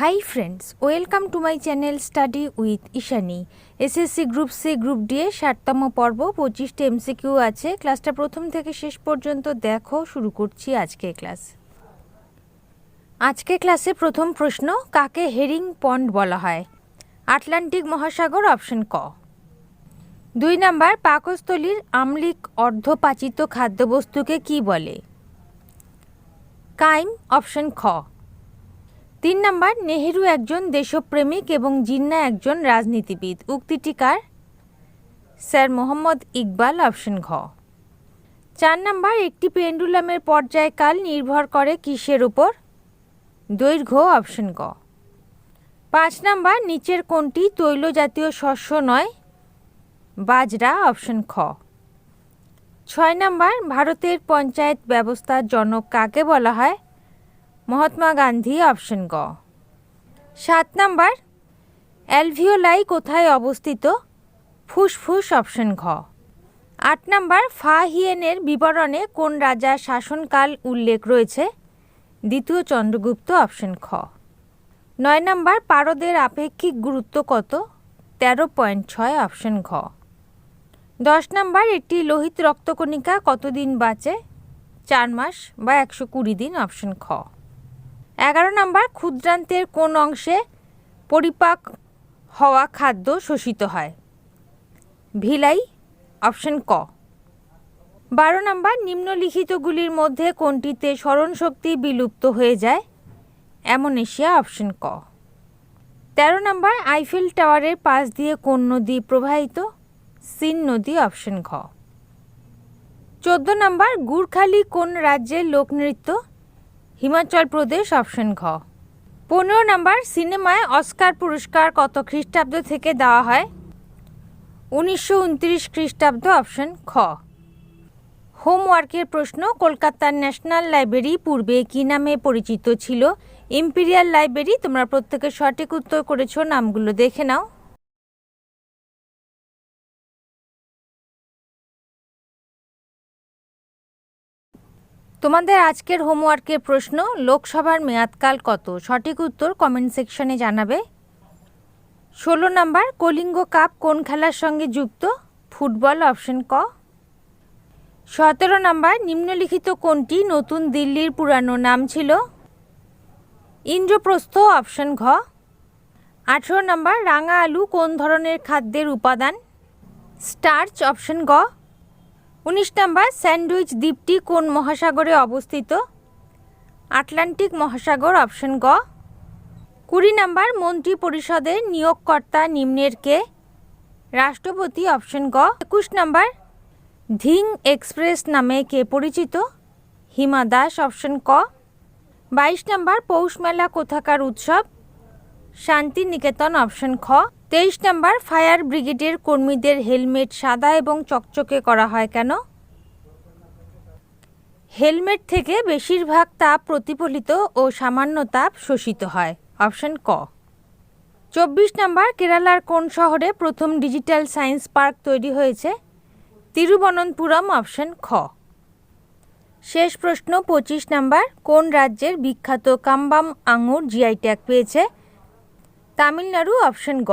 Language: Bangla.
Hi friends welcome to my channel study with Ishani SSC group C group D ষাটতম পর্ব, পঁচিশটা এমসিকিউ আছে। ক্লাসটা প্রথম থেকে শেষ পর্যন্ত দেখো, শুরু করছি আজকে ক্লাস আজকে ক্লাসে প্রথম প্রশ্ন, কাকে হেরিং পন্ড বলা হয়? আটলান্টিক মহাসাগর অপশন ক। দুই নাম্বার, পাকস্থলীর আমলিক অর্ধপাচিত খাদ্যবস্তুকে কি বলে? কাইম, অপশন খ। তিন নম্বর, নেহেরু একজন দেশপ্রেমিক এবং জিন্না একজন রাজনীতিবিদ। উক্তিটি কার? স্যার মোহাম্মদ ইকবাল, অপশন ঘ। চার নম্বর, একটি পেন্ডুলামের পর্যায়কাল নির্ভর করে কিসের উপর? দৈর্ঘ্য, অপশন গ পাঁচ নম্বর, নিচের কোনটি তৈল জাতীয় শস্য নয়? বাজরা, অপশন খ। ছয় নম্বর, ভারতের পঞ্চায়েত ব্যবস্থার জনক কাকে বলা হয়? মহাত্মা গান্ধী অপশন গ। সাত নাম্বার, অ্যালভিওলাই কোথায় অবস্থিত? ফুসফুস অপশন ঘ। আট নাম্বার, ফা হিয়েনের বিবরণে কোন রাজার শাসনকাল উল্লেখ রয়েছে? দ্বিতীয় চন্দ্রগুপ্ত অপশন খ। নয় নাম্বার, পারদের আপেক্ষিক গুরুত্ব কত? তেরো পয়েন্ট ছয় অপশন ঘ। দশ নাম্বার, একটি লোহিত রক্তকণিকা কতদিন বাঁচে? চার মাস বা একশো কুড়ি দিন অপশন খ। এগারো নম্বর, ক্ষুদ্রান্তের কোন অংশে পরিপাক হওয়া খাদ্য শোষিত হয়? ভিলাই, অপশন ক। বারো নম্বর, নিম্নলিখিতগুলির মধ্যে কোনটিতে স্মরণশক্তি বিলুপ্ত হয়ে যায়? অ্যামোনেশিয়া, অপশন ক। তেরো নম্বর, আইফেল টাওয়ারের পাশ দিয়ে কোন নদী প্রবাহিত? সিন নদী, অপশন ঘ। চোদ্দ নম্বর, গুড়খালি কোন রাজ্যের লোকনৃত্য? হিমাচল প্রদেশ অপশন ঘ। পনেরো নম্বর সিনেমায় অস্কার পুরস্কার কত খ্রিস্টাব্দ থেকে দেওয়া হয়? উনিশশো উনত্রিশ খ্রিস্টাব্দ অপশন খ। হোমওয়ার্কের প্রশ্ন কলকাতার ন্যাশনাল লাইব্রেরি পূর্বে কী নামে পরিচিত ছিল? ইম্পিরিয়াল লাইব্রেরি, তোমরা প্রত্যেকে সঠিক উত্তর করেছ, নামগুলো দেখে নাও। তোমাদের আজকের হোমওয়ার্কের প্রশ্ন, লোকসভার মেয়াদকাল কত? সঠিক উত্তর কমেন্ট সেকশনে জানাবে। ষোলো নাম্বার, কলিঙ্গ কাপ কোন খেলার সঙ্গে যুক্ত? ফুটবল অপশন ক। সতেরো নাম্বার, নিম্নলিখিত কোনটি নতুন দিল্লির পুরানো নাম ছিল? ইন্দ্রপ্রস্থ অপশন ঘ। আঠেরো নাম্বার, রাঙা আলু কোন ধরনের খাদ্যের উপাদান? স্টার্চ অপশন গ। উনিশ নম্বর, স্যান্ডউইচ দ্বীপটি কোন মহাসাগরে অবস্থিত? আটলান্টিক মহাসাগর, অপশন গ। কুড়ি নম্বর, মন্ত্রী পরিষদের নিয়োগকর্তা নিম্নের কে? রাষ্ট্রপতি, অপশন গ। একুশ নম্বর, ধিং এক্সপ্রেস নামে কে পরিচিত? হিমা দাস, অপশন ক। বাইশ নম্বর, পৌষ মেলা কোথাকার উৎসব? শান্তিনিকেতন, অপশন খ। তেইশ নম্বর, ফায়ার ব্রিগেডের কর্মীদের হেলমেট সাদা এবং চকচকে করা হয় কেন? হেলমেট থেকে বেশিরভাগ তাপ প্রতিফলিত ও সামান্য তাপ শোষিত হয়। অপশন ক। চব্বিশ নম্বর, কেরালার কোন শহরে প্রথম ডিজিটাল সায়েন্স পার্ক তৈরি হয়েছে? তিরুবনন্তপুরম, অপশন খ। শেষ প্রশ্ন, পঁচিশ নম্বর, কোন রাজ্যের বিখ্যাত কাম্বাম আঙুর জিআই ট্যাগ পেয়েছে? তামিলনাড়ু, অপশন গ।